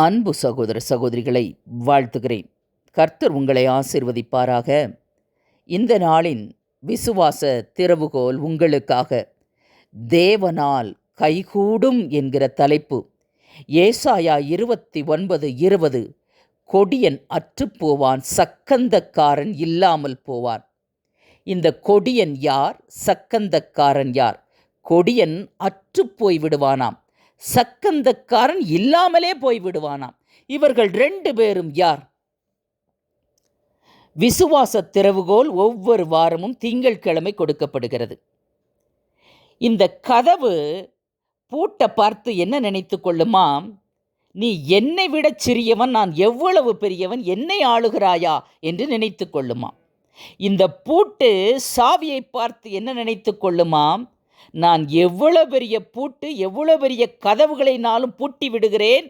அன்பு சகோதர சகோதரிகளை வாழ்த்துகிறேன். கர்த்தர் உங்களை ஆசிர்வதிப்பாராக. இந்த நாளின் விசுவாச திறவுகோல் உங்களுக்காக. தேவனால் கைகூடும் என்கிற தலைப்பு. ஏசாயா இருபத்தி ஒன்பது இருபது. கொடியன் அற்றுப்போவான் சக்கந்தக்காரன் இல்லாமல் போவான். இந்த கொடியன் யார்? சக்கந்தக்காரன் யார்? கொடியன் அற்றுப்போய் விடுவானாம். சக்கந்தக்காரன் இல்லாமலே போய் விடுவானாம் இவர்கள் ரெண்டு பேரும் யார்? விசுவாச திறவுகோல் ஒவ்வொரு வாரமும் திங்கட்கிழமை கொடுக்கப்படுகிறது. இந்த கதவு பூட்டை பார்த்து என்ன நினைத்து கொள்ளுமா நீ என்னை விடச் சிறியவன் நான் எவ்வளவு பெரியவன் என்னை ஆளுகிறாயா என்று நினைத்து கொள்ளுமா இந்த பூட்டு சாவியை பார்த்து என்ன நினைத்து கொள்ளுமாம்? நான் எவ்வளோ பெரிய பூட்டு எவ்வளோ பெரிய கதவுகளை நாளும் பூட்டி விடுகிறேன்.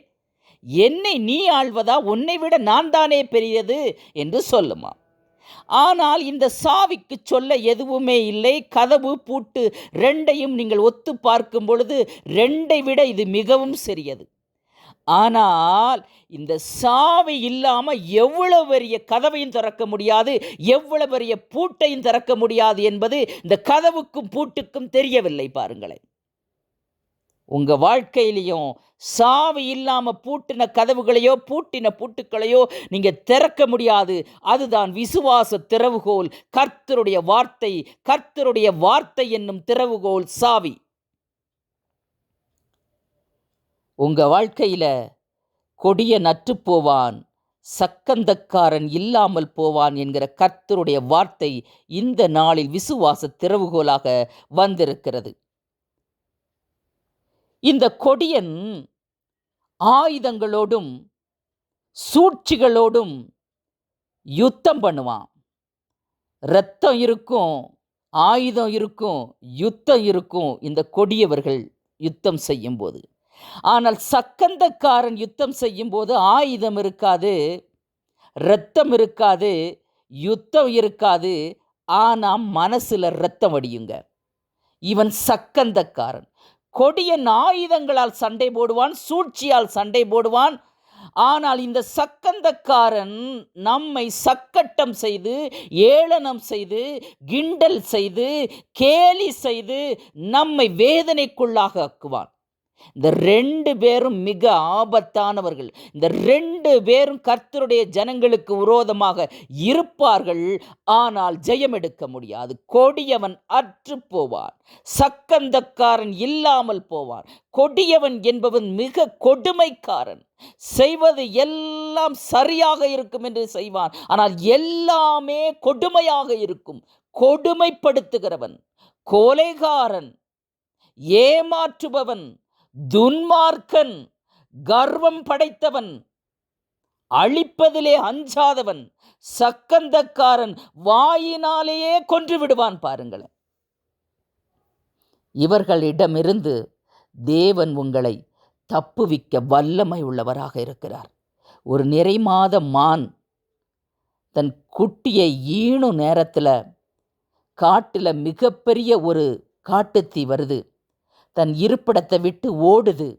என்னை நீ ஆள்வதா? உன்னை விட நான் தானே பெரியது? என்று சொல்லுமா. ஆனால் இந்த சாவிக்கு சொல்ல எதுவுமே இல்லை. கதவு பூட்டு ரெண்டையும் நீங்கள் ஒத்து பார்க்கும் பொழுது ரெண்டை விட இது மிகவும் சிறியது. ஆனால் இந்த சாவி இல்லாமல் எவ்வளவு பெரிய கதவையும் திறக்க முடியாது எவ்வளவு பெரிய பூட்டையும் திறக்க முடியாது என்பது இந்த கதவுக்கும் பூட்டுக்கும் தெரியவில்லை பாருங்களேன். உங்கள் வாழ்க்கையிலையும் சாவி இல்லாமல் பூட்டின கதவுகளையோ பூட்டின பூட்டுக்களையோ நீங்கள் திறக்க முடியாது. அதுதான் விசுவாச திறவுகோல். கர்த்தருடைய வார்த்தை கர்த்தருடைய வார்த்தை என்னும் திறவுகோல் சாவி. உங்க வாழ்க்கையில கொடிய நற்று போவான் சக்கந்தக்காரன் இல்லாமல் போவான் என்கிற கர்த்தருடைய வார்த்தை இந்த நாளில் விசுவாச திறவுகோலாக வந்திருக்கிறது. இந்த கொடியன் ஆயுதங்களோடும் சூழ்ச்சிகளோடும் யுத்தம் பண்ணுவான். இரத்தம் இருக்கும் ஆயுதம் இருக்கும் யுத்தம் இருக்கும் இந்த கொடியவர்கள் யுத்தம் செய்யும்போது. ஆனால் சக்கந்தக்காரன் யுத்தம் செய்யும்போது ஆயுதம் இருக்காது இரத்தம் இருக்காது யுத்தம் இருக்காது. ஆனால் மனசில் இரத்தம் வடியுங்க. இவன் சக்கந்தக்காரன். கொடியன் ஆயுதங்களால் சண்டை போடுவான் சூழ்ச்சியால் சண்டை போடுவான். ஆனால் இந்த சக்கந்தக்காரன் நம்மை சக்கட்டம் செய்து ஏளனம் செய்து கிண்டல் செய்து கேலி செய்து நம்மை வேதனைக்குள்ளாக ஆக்குவான். இந்த ரெண்டு பேரும் மிக ஆபத்தானவர்கள். இந்த ரெண்டு பேரும் கர்த்தருடைய ஜனங்களுக்கு விரோதமாக இருப்பார்கள். ஆனால் ஜெயம் எடுக்க முடியாது. கொடியவன் அற்று போவான். சக்கந்தக்காரன் இல்லாமல் போவான். கொடியவன் என்பவன் மிக கொடுமைக்காரன். செய்வது எல்லாம் சரியாக இருக்கும் என்று செய்வான். ஆனால் எல்லாமே கொடுமையாக இருக்கும். கொடுமைப்படுத்துகிறவன். கொலைகாரன். ஏமாற்றுபவன். துன்மார்க்கன் கர்வம் படைத்தவன் அழிப்பதிலே அஞ்சாதவன் சக்கந்தக்காரன் வாயினாலேயே கொன்று விடுவான் பாருங்களேன். இவர்களிடமிருந்து தேவன் உங்களை தப்புவிக்க வல்லமை உள்ளவராக இருக்கிறார். ஒரு நிறைமாத மான் தன் குட்டியை ஈணு நேரத்தில் காட்டில் மிகப்பெரிய ஒரு காட்டுத்தீ வருது. தன் இருப்பிடத்தை விட்டு ஓடுது.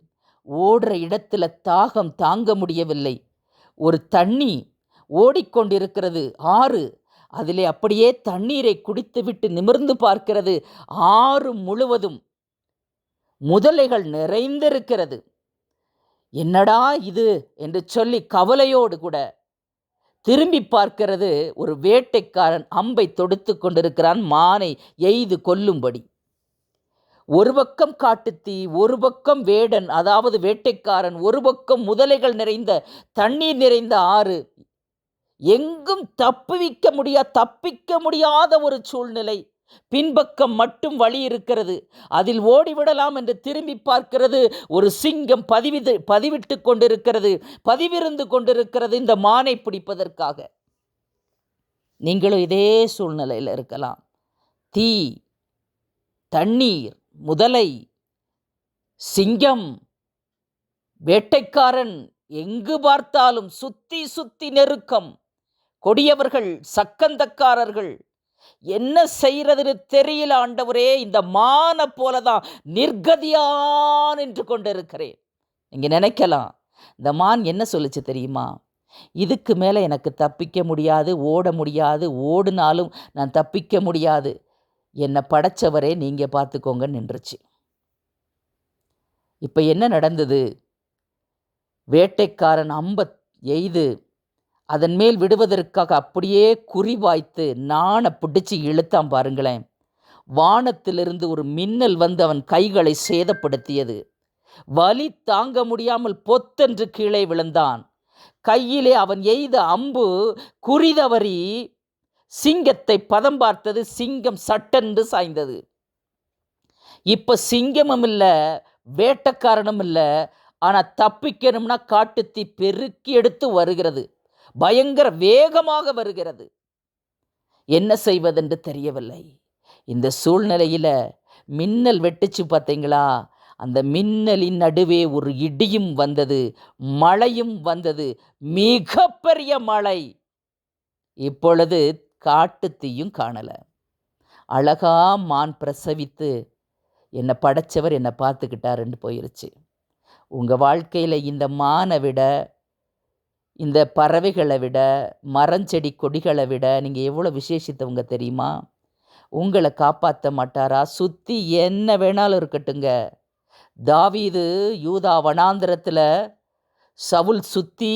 ஓடுற இடத்துல தாகம் தாங்க முடியவில்லை. ஒரு தண்ணி ஓடிக்கொண்டிருக்கிறது. ஆறு. அதிலே அப்படியே தண்ணீரை குடித்துவிட்டு நிமிர்ந்து பார்க்கிறது. ஆறு முழுவதும் முதலைகள் நிறைந்திருக்கிறது. என்னடா இது? என்று சொல்லி கவலையோடு கூட திரும்பி பார்க்கிறது ஒரு வேட்டைக்காரன் அம்பை தொடுத்து கொண்டிருக்கிறான். மானை எய்து கொல்லும்படி. ஒரு பக்கம் காட்டுத்தீ ஒரு பக்கம் வேடன் அதாவது வேட்டைக்காரன் ஒரு பக்கம் முதலைகள் நிறைந்த தண்ணீர் நிறைந்த ஆறு. எங்கும் தப்புவிக்க முடியா தப்பிக்க முடியாத ஒரு சூழ்நிலை. பின்பக்கம் மட்டும் வழி இருக்கிறது. அதில் ஓடிவிடலாம் என்று திரும்பி பார்க்கிறது. ஒரு சிங்கம் பதிவிது பதிவிட்டு கொண்டிருக்கிறது பதிவிருந்து கொண்டிருக்கிறது இந்த மானை பிடிப்பதற்காக. நீங்களும் இதே சூழ்நிலையில் இருக்கலாம். தீ தண்ணீர் முதலை சிங்கம் வேட்டைக்காரன் எங்கு பார்த்தாலும் சுத்தி சுத்தி நெருக்கம். கொடியவர்கள் சக்கந்தக்காரர்கள். என்ன செய்யறதுன்னு தெரியல ஆண்டவரே இந்த மான போலதான் நிர்கதியான் என்று கொண்டிருக்கிறேன். நீங்கள் நினைக்கலாம் இந்த மான் என்ன சொல்லுச்சு தெரியுமா? இதுக்கு மேலே எனக்கு தப்பிக்க முடியாது ஓட முடியாது ஓடினாலும் நான் தப்பிக்க முடியாது. என்னை படைச்சவரே நீங்கள் பார்த்துக்கோங்க நின்றுச்சு. இப்போ என்ன நடந்தது? வேட்டைக்காரன் அம்ப எய்து அதன் மேல் விடுவதற்காக அப்படியே குறிவாய்த்து நாண பிடிச்சு இழுத்தான் பாருங்களேன். வானத்திலிருந்து ஒரு மின்னல் வந்து அவன் கைகளை சேதப்படுத்தியது. வலி தாங்க முடியாமல் பொத்தென்று கீழே விழுந்தான். கையிலே அவன் எய்த அம்பு குறிதவறி சிங்கத்தை பதம் பார்த்தது சிங்கம் சட்டென்று சாய்ந்தது. இப்போ சிங்கமும் இல்லை வேட்டக்காரனும் இல்லை ஆனால் தப்பிக்கணும்னா காட்டுத்தீ பெருக்கி எடுத்து வருகிறது. பயங்கர வேகமாக வருகிறது. என்ன செய்வதென்று தெரியவில்லை. இந்த சூழ்நிலையில் மின்னல் வெட்டுச்சு பார்த்தீங்களா? அந்த மின்னலின் நடுவே ஒரு இடியும் வந்தது மழையும் வந்தது. மிகப்பெரிய மழை. இப்பொழுது காட்டுத்தீயும் காணலை. அழகா மான் பிரசவித்து என்னை படைச்சவர் என்னை பார்த்துக்கிட்டாருன்னு போயிருச்சு. உங்கள் வாழ்க்கையில் இந்த மானை விட இந்த பறவைகளை விட மரஞ்செடி கொடிகளை விட நீங்கள் எவ்வளோ விசேஷித்தவங்க தெரியுமா? உங்களை காப்பாற்ற மாட்டாரா? சுற்றி என்ன வேணாலும் இருக்கட்டுங்க. தாவீது யூதா வனாந்திரத்தில் சவுல் சுத்தி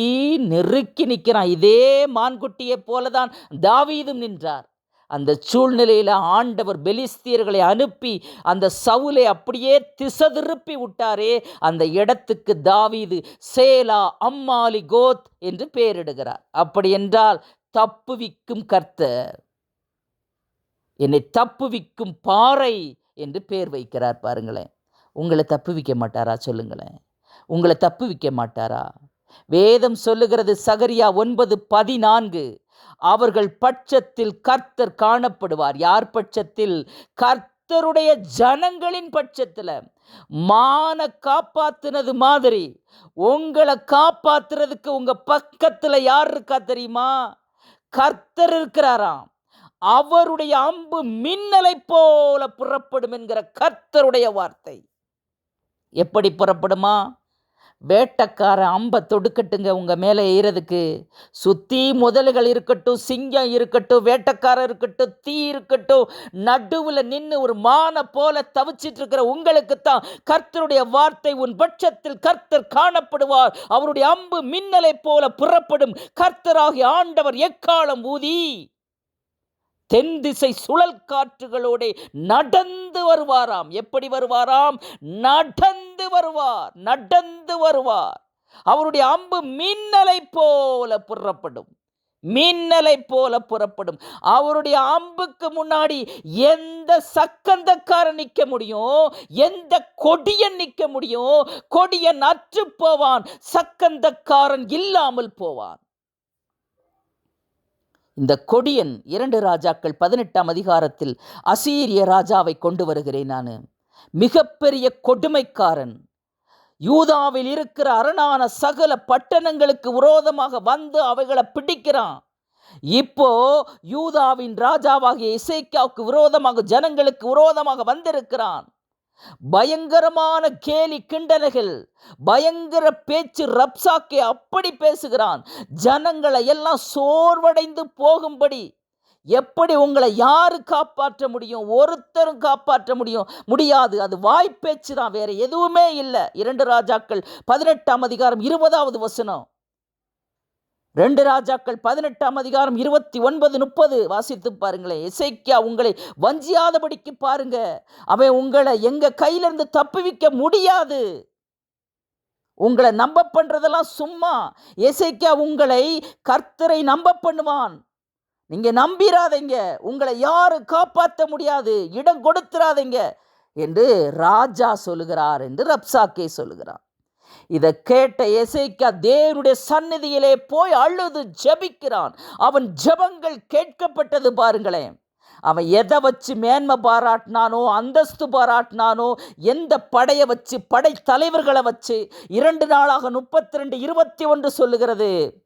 நெருக்கி நிற்கிறான். இதே மான்குட்டியை போல தான் தாவீதும் நின்றார். அந்த சூழ்நிலையில் ஆண்டவர் பெலிஸ்தியர்களை அனுப்பி அந்த சவுலை அப்படியே திசை திருப்பி விட்டாரே அந்த இடத்துக்கு தாவீது சேலா அம்மாலி கோத் என்று பெயரிடுகிறார். அப்படி என்றால் தப்புவிக்கும் கர்த்தர் என்னை தப்புவிக்கும் பாறை என்று பேர் வைக்கிறார் பாருங்களேன். உங்களை தப்புவிக்க மாட்டாரா? சொல்லுங்களேன். உங்களை தப்புவிக்க மாட்டாரா? வேதம் சொல்லுகிறது சகரியா ஒன்பது பதினான்கு. அவர்கள் பட்சத்தில் கர்த்தர் காணப்படுவார். யார் பட்சத்தில்? கர்த்தருடைய ஜனங்களின் பட்சத்தில். மான காப்பாத்துனது மாதிரி. உங்களை காப்பாத்துறதுக்கு உங்க பக்கத்தில் யார் இருக்கா தெரியுமா? கர்த்தர் இருக்கிறாராம். அவருடைய அம்பு மின்னலை போல புறப்படும் என்கிற கர்த்தருடைய வார்த்தை. எப்படி புறப்படுமா? வேட்டக்கார அம்பை தொடுக்கட்டுங்க உங்கள் மேலே ஏறதுக்கு. சுற்றி முதல்கள் இருக்கட்டும் சிங்கம் இருக்கட்டும் வேட்டக்காரர் இருக்கட்டும் தீ இருக்கட்டும் நடுவில் நின்று ஒரு மானை போல தவிச்சிட்டு இருக்கிற உங்களுக்கு தான் கர்த்தருடைய வார்த்தை உன் பட்சத்தில் கர்த்தர் காணப்படுவார். அவருடைய அம்பு மின்னலை போல புறப்படும் கர்த்தராகி ஆண்டவர் எக்காலம் ஊதி. தென் திசை சுழல் காற்றுகளோட நடந்து வருவாராம். எப்படி வருவாராம்? நடந்து வருவார் நடந்து வருவார். அவருடைய அம்பு மின்னலை போல புறப்படும். மின்னலை போல புறப்படும். அவருடைய அம்புக்கு முன்னாடி எந்த சக்கந்தக்காரன் நிற்க முடியும்? எந்த கொடியன் நிற்க முடியும்? கொடியன் அற்று போவான். சக்கந்தக்காரன் இல்லாமல் போவான். இந்த கொடியன் இரண்டு ராஜாக்கள் பதினெட்டாம் அதிகாரத்தில் அசீரிய ராஜாவை கொண்டு வருகிறேன் நான். மிகப்பெரிய கொடுமைக்காரன். யூதாவில் இருக்கிற அரணான சகல பட்டணங்களுக்கு விரோதமாக வந்து அவைகளை பிடிக்கிறான். இப்போ யூதாவின் ராஜாவாகிய இசைக்காவுக்கு விரோதமாக ஜனங்களுக்கு விரோதமாக வந்திருக்கிறான். பயங்கரமான கேலி கிண்டனைகள் பயங்கர பேச்சு ரப்சாக்கே அப்படி பேசுகிறான். ஜனங்களை எல்லாம் சோர்வடைந்து போகும்படி எப்படி உங்களை யாரு காப்பாற்ற முடியும்? ஒருத்தரும் காப்பாற்ற முடியும் முடியாது. அது வாய்ப்பேச்சு தான் வேற எதுவுமே இல்லை. இரண்டு ராஜாக்கள் பதினெட்டாம் அதிகாரம் இருபதாவது வசனம். ரெண்டு ராஜாக்கள் பதினெட்டாம் அதிகாரம் இருபத்தி ஒன்பது முப்பது வாசித்து பாருங்களேன். இசைக்கியா உங்களை வஞ்சியாதபடிக்கு பாருங்க. அவன் உங்களை எங்க கையிலிருந்து தப்புவிக்க முடியாது. உங்களை நம்ப பண்றதெல்லாம் சும்மா. இசைக்கியா உங்களை கர்த்தரை நம்ப பண்ணுவான். நீங்க நம்பிராதீங்க. உங்களை யாரும் காப்பாற்ற முடியாது. இடம் கொடுத்துறாதீங்க என்று ராஜா சொல்லுகிறார் என்று ரப்சாக்கே சொல்லுகிறார் இதை கேட்ட எசைக்கா தேவனுடைய சந்நிதியிலே போய் அழுது ஜெபிக்கிறான். அவன் ஜெபங்கள் கேட்கப்பட்டது பாருங்களேன். அவன் எதை வச்சு மேன்மை பாராட்டினானோ அந்தஸ்து பாராட்டினானோ எந்த படையை வச்சு படை தலைவர்களை வச்சு இரண்டு நாளாக முப்பத்தி ரெண்டு இருபத்தி ஒன்று சொல்லுகிறது.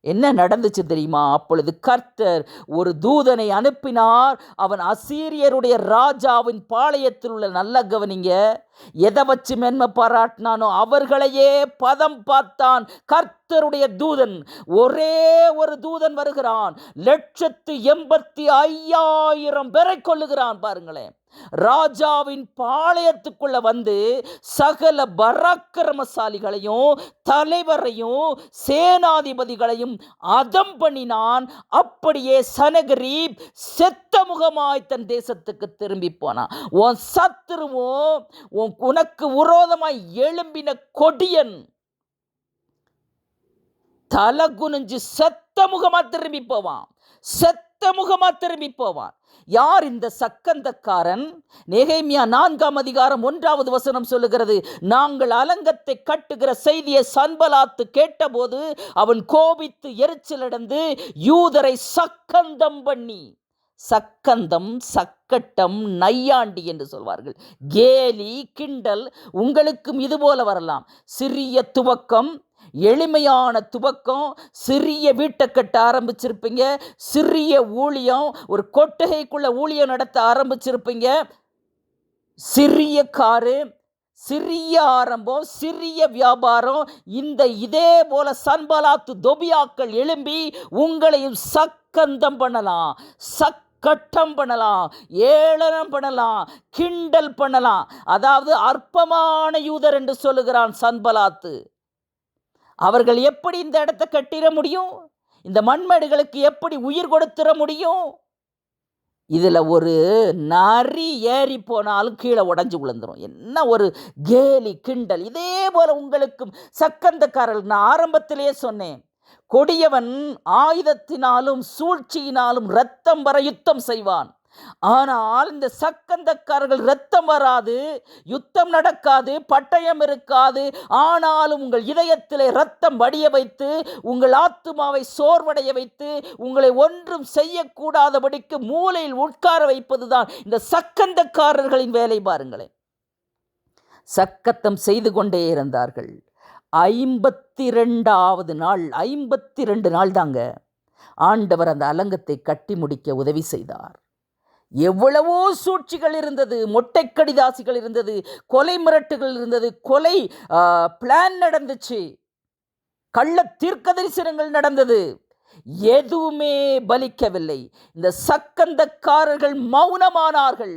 என்ன நடந்துச்சு தெரியுமா? அப்பொழுது கர்த்தர் ஒரு தூதனை அனுப்பினார். அவன் அசீரியருடைய ராஜாவின் பாளையத்தில் உள்ள நல்ல கவனிங்க. எதை வச்சு மென்மை பாராட்டினானோ அவர்களையே பதம் பார்த்தான். கர்த்தருடைய தூதன் ஒரே ஒரு தூதன் வருகிறான். லட்சத்து எண்பத்தி ஐயாயிரம் பேரை கொள்ளுகிறான் பாருங்களேன். ராஜாவின் பாளையத்துக்குள்ள வந்து சகல பராக்கிரமசாலிகளையும் தலைவரையும் சேனாதிபதிகளையும் அதம் பண்ணினான். அப்படியே சனகரீப் செத் முகமாய் தன் தேசத்துக்கு திரும்பி போனான். உன் சத்துருவும் உன் உனக்கு விரோதமாய் எழும்பின கொடியன் தலை குனிஞ்சு செத்த முகமா திரும்பி போவான். செத்த முகமா திரும்பி போவான். யார் இந்த சக்கந்தக்காரன்? நெகைமியா நான்காம் அதிகாரம் ஒன்றாவது வசனம் சொல்லுகிறது நாங்கள் அலங்கத்தை கட்டுகிற செய்தியை சன்பலாத்து கேட்டபோது அவன் கோபித்து எரிச்சலடைந்து யூதரை சக்கந்தம் பண்ணி சக்கந்தம் சக்கட்டம் நையாண்டி என்று சொல்வார்கள். கேலி கிண்டல் உங்களுக்கும் இதுபோல வரலாம். சிறிய துவக்கம் எளிமையான துவக்கம் சிறிய வீட்டை கட்ட ஆரம்பிச்சிருப்பீங்க சிறிய ஊழியம் ஒரு கொட்டகைக்குள்ள ஊழியம் நடத்த ஆரம்பிச்சிருப்பீங்க. சிறிய காரு சிறிய ஆரம்பம் சிறிய வியாபாரம் இந்த இதே போல சன்பலாத்து தொபியாக்கள் எழும்பி உங்களையும் சக்கந்தம் பண்ணலாம். சக் கட்டம் பண்ணலாம் ஏளனம் பண்ணலாம் கிண்டல் பண்ணலாம். அதாவது அற்பமான யூதர் என்று சொல்லுகிறான் சன்பலாத்து. அவர்கள் எப்படி இந்த இடத்த கட்டிட முடியும்? இந்த மண்மேடுகளுக்கு எப்படி உயிர் கொடுத்துட முடியும்? இதில் ஒரு நரி ஏறி போனாலும் கீழே உடஞ்சி விழுந்துரும். என்ன ஒரு கேலி கிண்டல். இதே போல் உங்களுக்கும் சக்கந்தக்காரர்கள் நான் ஆரம்பத்திலேயே சொன்னேன். கொடியவன் ஆயுதத்தினாலும் சூழ்ச்சியினாலும் இரத்தம் வர யுத்தம் செய்வான். ஆனால் இந்த சக்கந்தக்காரர்கள் இரத்தம் வராது யுத்தம் நடக்காது பட்டயம் இருக்காது. ஆனாலும் உங்கள் இதயத்திலே ரத்தம் வடிய வைத்து உங்கள் ஆத்துமாவை சோர்வடைய வைத்து உங்களை ஒன்றும் செய்யக்கூடாதபடிக்கு மூலையில் உட்கார வைப்பதுதான் இந்த சக்கந்தக்காரர்களின் வேலை பாருங்களேன். சக்கத்தம் செய்து கொண்டே இருந்தார்கள். ஐம்பத்தி ரெண்டாவது நாள் ஐம்பத்தி ரெண்டு நாள் தாங்க ஆண்டவர் அந்த அலங்கத்தை கட்டி முடிக்க உதவி செய்தார். எவ்வளவோ சூழ்ச்சிகள் இருந்தது மொட்டை கடிதாசிகள் இருந்தது கொலை மிரட்டுகள் இருந்தது கொலை பிளான் நடந்துச்சு. கள்ள தீர்க்க தரிசனங்கள் நடந்தது. எதுவுமே பலிக்கவில்லை. இந்த சக்கந்தக்காரர்கள் மௌனமானார்கள்.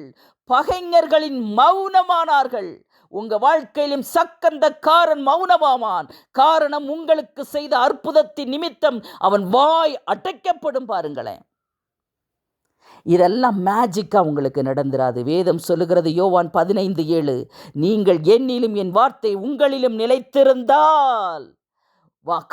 பகைஞர்களின் மௌனமானார்கள். உங்க வாழ்க்கையிலும் சக்கந்த காரன் மௌனமாமான் காரணம் உங்களுக்கு செய்த அற்புதத்தின் நிமித்தம் அவன் வாய் அடைக்கப்படும் பாருங்களேன். இதெல்லாம் மேஜிக்காக உங்களுக்கு நடந்துராது. வேதம் சொல்லுகிறது யோவான் பதினைந்து ஏழு நீங்கள் என்னிலும் என் வார்த்தை உங்களிலும் நிலைத்திருந்தால்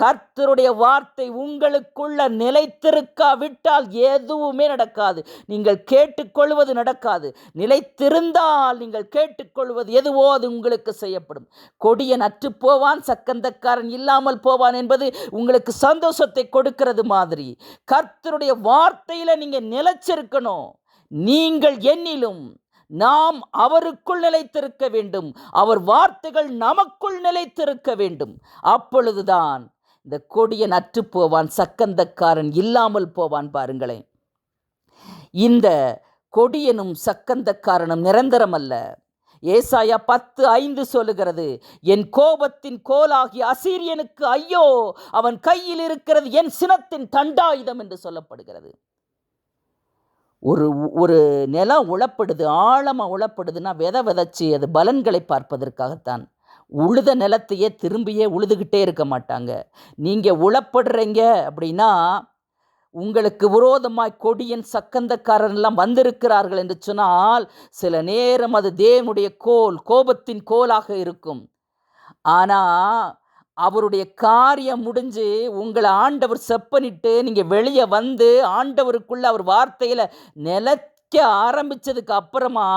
கர்த்தருடைய வார்த்தை உங்களுக்குள்ள நிலைத்திருக்காவிட்டால் எதுவுமே நடக்காது. நீங்கள் கேட்டுக்கொள்வது நடக்காது. நிலைத்திருந்தால் நீங்கள் கேட்டுக்கொள்வது எதுவோ அது உங்களுக்கு செய்யப்படும். கொடியன் அற்று போவான் சக்கந்தக்காரன் இல்லாமல் போவான் என்பது உங்களுக்கு சந்தோஷத்தை கொடுக்கிறது மாதிரி. கர்த்தருடைய வார்த்தையில் நீங்கள் நிலைச்சிருக்கணும். நீங்கள் என்னிலும் நாம் அவருக்குள் நிலைத்திருக்க வேண்டும். அவர் வார்த்தைகள் நமக்குள் நிலைத்திருக்க வேண்டும். அப்பொழுதுதான் இந்த கொடியன் அற்று போவான் சக்கந்தக்காரன் இல்லாமல் போவான் பாருங்களேன். இந்த கொடியனும் சக்கந்தக்காரனும் நிரந்தரம் அல்ல ஏசாயா பத்து ஐந்து சொல்லுகிறது என் கோபத்தின் கோலாகி அசீரியனுக்கு ஐயோ அவன் கையில் இருக்கிறது என் சினத்தின் தண்டாயுதம் என்று சொல்லப்படுகிறது. ஒரு ஒரு நிலம் உழப்படுது ஆழமாக உழப்படுதுன்னா விதை விதைச்சி அது பலன்களை பார்ப்பதற்காகத்தான். உழுத நிலத்தையே திரும்பியே உழுதுகிட்டே இருக்க மாட்டாங்க. நீங்கள் உழப்படுறீங்க அப்படின்னா உங்களுக்கு விரோதமாய் கொடியன் சக்கந்தக்காரன்லாம் வந்திருக்கிறார்கள் என்று சொன்னால் சில நேரம் அது தேவனுடைய கோல் கோபத்தின் கோலாக இருக்கும். ஆனால் அவருடைய காரியம் முடிஞ்சு உங்களை ஆண்டவர் செப்பனிட்டு நீங்கள் வெளியே வந்து ஆண்டவருக்குள்ள அவர் வார்த்தையில் நிலைக்க ஆரம்பித்ததுக்கு அப்புறமா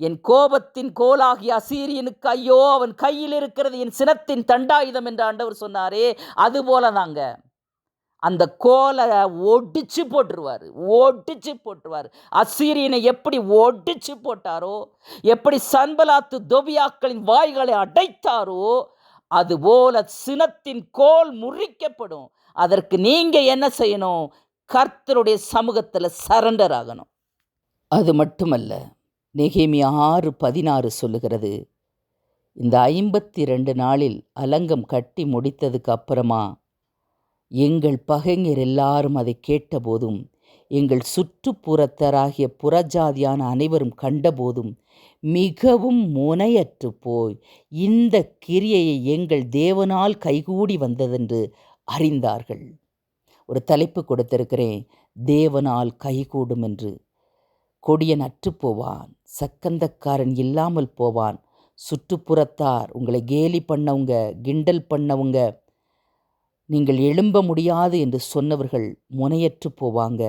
என் கோபத்தின் கோலாகிய அசீரியனுக்கு ஐயோ அவன் கையில் இருக்கிறது என் சினத்தின் தண்டாயுதம் என்று ஆண்டவர் சொன்னாரே அது போல தாங்க. அந்த கோலை ஒடிச்சு போட்டுருவார் ஒடிச்சு போட்டுருவார். அசீரியனை எப்படி ஒடிச்சு போட்டாரோ எப்படி சன்பலாத்து தொபியாக்களின் வாய்களை அடைத்தாரோ அதுபோல சினத்தின் கோல் முறிக்கப்படும். அதற்கு நீங்கள் என்ன செய்யணும்? கர்த்தருடைய சமூகத்தில் சரண்டர் ஆகணும். அது மட்டுமல்ல நெகிமி ஆறு பதினாறு சொல்லுகிறது இந்த ஐம்பத்தி ரெண்டு நாளில் அலங்கம் கட்டி முடித்ததுக்கு அப்புறமா எங்கள் பகைஞர் எல்லாரும் அதை கேட்டபோதும் எங்கள் சுற்றுப்புறத்தராகிய புறஜாதியான அனைவரும் கண்டபோதும் மிகவும் முனையற்று போய் இந்த கிரியையை எங்கள் தேவனால் கைகூடி வந்ததென்று அறிந்தார்கள். ஒரு தலைப்பு கொடுத்திருக்கிறேன். தேவனால் கைகூடும் என்று. கொடியன் அற்று போவான். சக்கந்தக்காரன் இல்லாமல் போவான். சுற்றுப்புறத்தார் உங்களை கேலி பண்ணவங்க கிண்டல் பண்ணவங்க நீங்கள் எழும்ப முடியாது என்று சொன்னவர்கள் முனையற்று போவாங்க.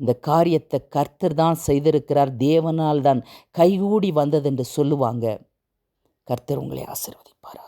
இந்த காரியத்தை கர்த்தர் தான் செய்திருக்கிறார். தேவனால் தான் கைகூடி வந்ததென்று சொல்லுவாங்க. கர்த்தர் உங்களை ஆசிர்வதிப்பாரா